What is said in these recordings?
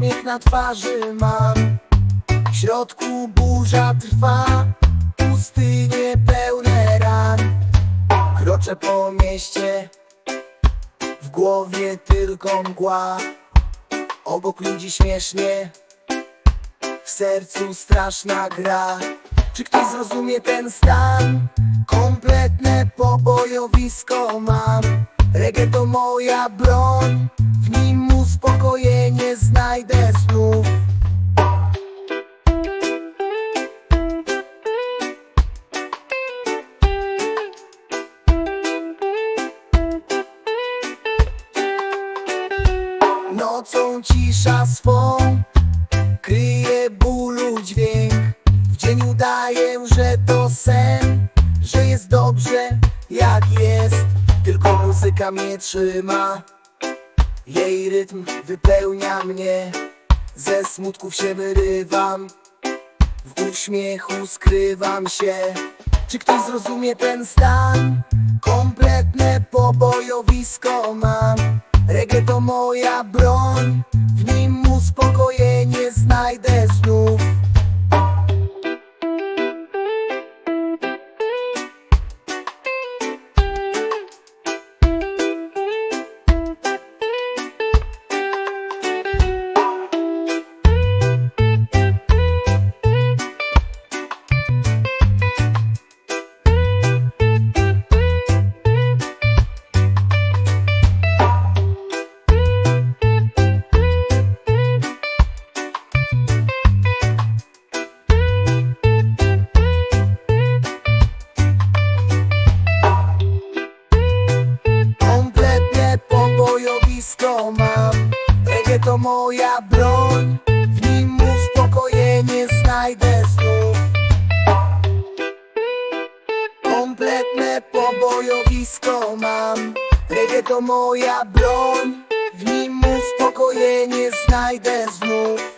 uśmiech na twarzy mam. W środku burza trwa. Pustynie pełne ran. Kroczę po mieście. W głowie tylko mgła. Obok ludzi śmiesznie. W sercu straszna gra. Czy ktoś zrozumie ten stan? Kompletne pobojowisko mam Reggae to moja broń W nim uspokojenie znajdę znów. Nocą cisza swą Kryje bólu dźwięk W dzień udaję, że to sen Że jest dobrze jak jest muzyka mnie trzyma. Jej rytm wypełnia mnie. Ze smutków się wyrywam. W uśmiechu skrywam się. Czy ktoś zrozumie ten stan? Kompletne pobojowisko mam. Reggae to moja broń. W nim uspokojenie znajdę Reggae to moja broń? W nim uspokojenie znajdę znów. Kompletne pobojowisko mam. Reggae to moja broń. W nim uspokojenie znajdę znów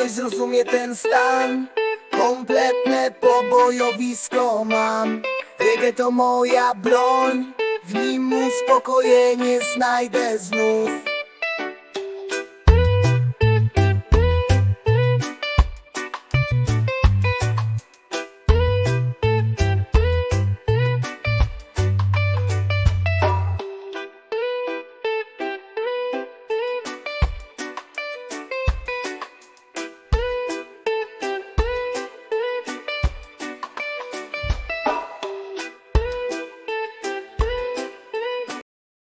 ktoś zrozumie ten stan? Kompletne pobojowisko mam. Reggae to moja broń. W nim uspokojenie znajdę znów